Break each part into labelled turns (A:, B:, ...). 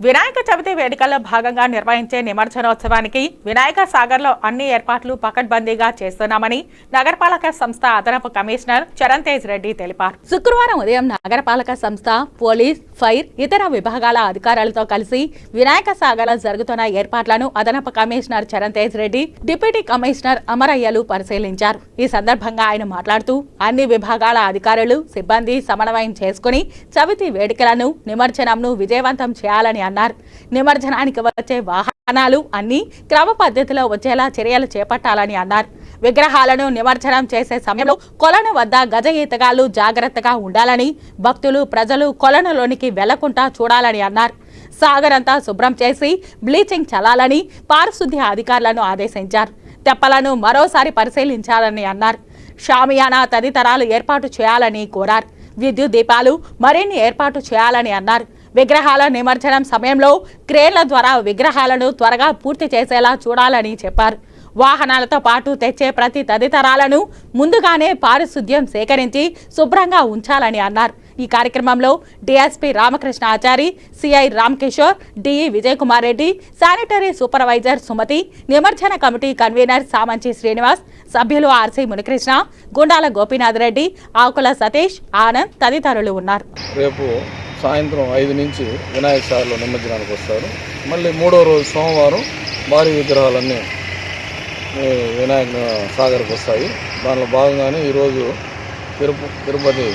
A: వినాయక చవితి వేడుకల్లో భాగంగా నిర్వహించే నిమజ్జనోత్సవానికి వినాయక సాగర్లో అన్ని ఏర్పాట్లు పకడ్బందీగా చేస్తున్నామని నగరపాలక సంస్థ అదనపు కమిషనర్ చరణ్ తేజ్ రెడ్డి తెలిపారు. శుక్రవారం ఉదయం నగరపాలక సంస్థ పోలీస్ ఫైర్ ఇతర విభాగాల అధికారులతో కలిసి వినాయక సాగర్లో జరుగుతున్న ఏర్పాట్లను అదనపు commissioner Charan Tej Reddy deputy commissioner అమరయ్యలు పరిశీలించారు. ఈ సందర్భంగా ఆయన మాట్లాడుతూ అన్ని విభాగాల అధికారులు సిబ్బంది సమన్వయం చేసుకుని చవితి వేడుకలను నిమజ్జనంను విజయవంతం చేయాలని అన్నారు. నిమజ్జనానికి వచ్చే వాహనాలు అన్ని క్రమ పద్ధతిలో వచ్చేలా చర్యలు చేపట్టాలని అన్నారు. విగ్రహాలను నిమజ్జనం చేసే సమయంలో కొలను వద్ద గజ ఈతగాళ్ళు జాగ్రత్తగా ఉండాలని భక్తులు ప్రజలు కొలనులోనికి వెళ్ళకుండా చూడాలని అన్నారు. సాగర్ అంతా శుభ్రం చేసి బ్లీచింగ్ చల్లాలని పారిశుద్ధ్య అధికారులను ఆదేశించారు. తెప్పలను మరోసారి పరిశీలించాలని అన్నారు. షామియానా తదితరాలు ఏర్పాటు చేయాలని కోరారు. విద్యుత్ దీపాలు మరిన్ని ఏర్పాటు చేయాలని అన్నారు. విగ్రహాల నిమజ్జనం సమయంలో క్రేన్ల ద్వారా విగ్రహాలను త్వరగా పూర్తి చేసేలా చూడాలని చెప్పారు. వాహనాలతో పాటు తెచ్చే ప్రతి తదితరాలను ముందుగానే పారిశుద్ధ్యం సేకరించి శుభ్రంగా ఉంచాలని అన్నారు. ఈ కార్యక్రమంలో DSP Ramakrishna Achari CI Ramkishore DE Vijay Kumar Reddy sanitary supervisor Sumathi నిమజ్జన కమిటీ కన్వీనర్ సామంచి శ్రీనివాస్ సభ్యులు ఆర్సీ మునికృష్ణ గుండాల గోపీనాథ్ రెడ్డి ఆకుల సతీష్ ఆనంద్ తదితరులు ఉన్నారు.
B: రేపు సాయంత్రం ఐదు నుంచి వినాయక సాగర్లో నిమజ్జనానికి వస్తారు. మళ్ళీ మూడో రోజు సోమవారం భారీ విగ్రహాలన్నీ వినాయక సాగర్కి వస్తాయి. దానిలో భాగంగానే ఈరోజు తిరుపతి తిరుపతి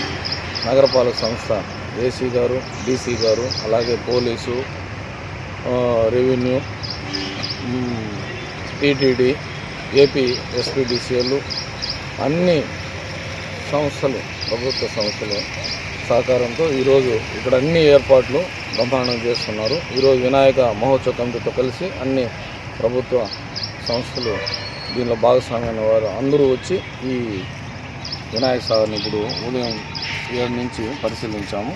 B: నగరపాలక సంస్థ ఏసీ గారు డీసీ గారు అలాగే police revenue TTD AP SPDCL అన్ని సంస్థలు ప్రభుత్వ సంస్థలు సహకారంతో ఈరోజు ఇక్కడ అన్ని ఏర్పాట్లు బ్రహ్మాండం చేస్తున్నారు. ఈరోజు వినాయక మహోత్సవ కమిటీతో కలిసి అన్ని ప్రభుత్వ సంస్థలు దీనిలో భాగస్వామ్యమైన వారు అందరూ వచ్చి ఈ వినాయక సాగర్ని ఇప్పుడు ఉదయం ఏడు నుంచి పరిశీలించాము.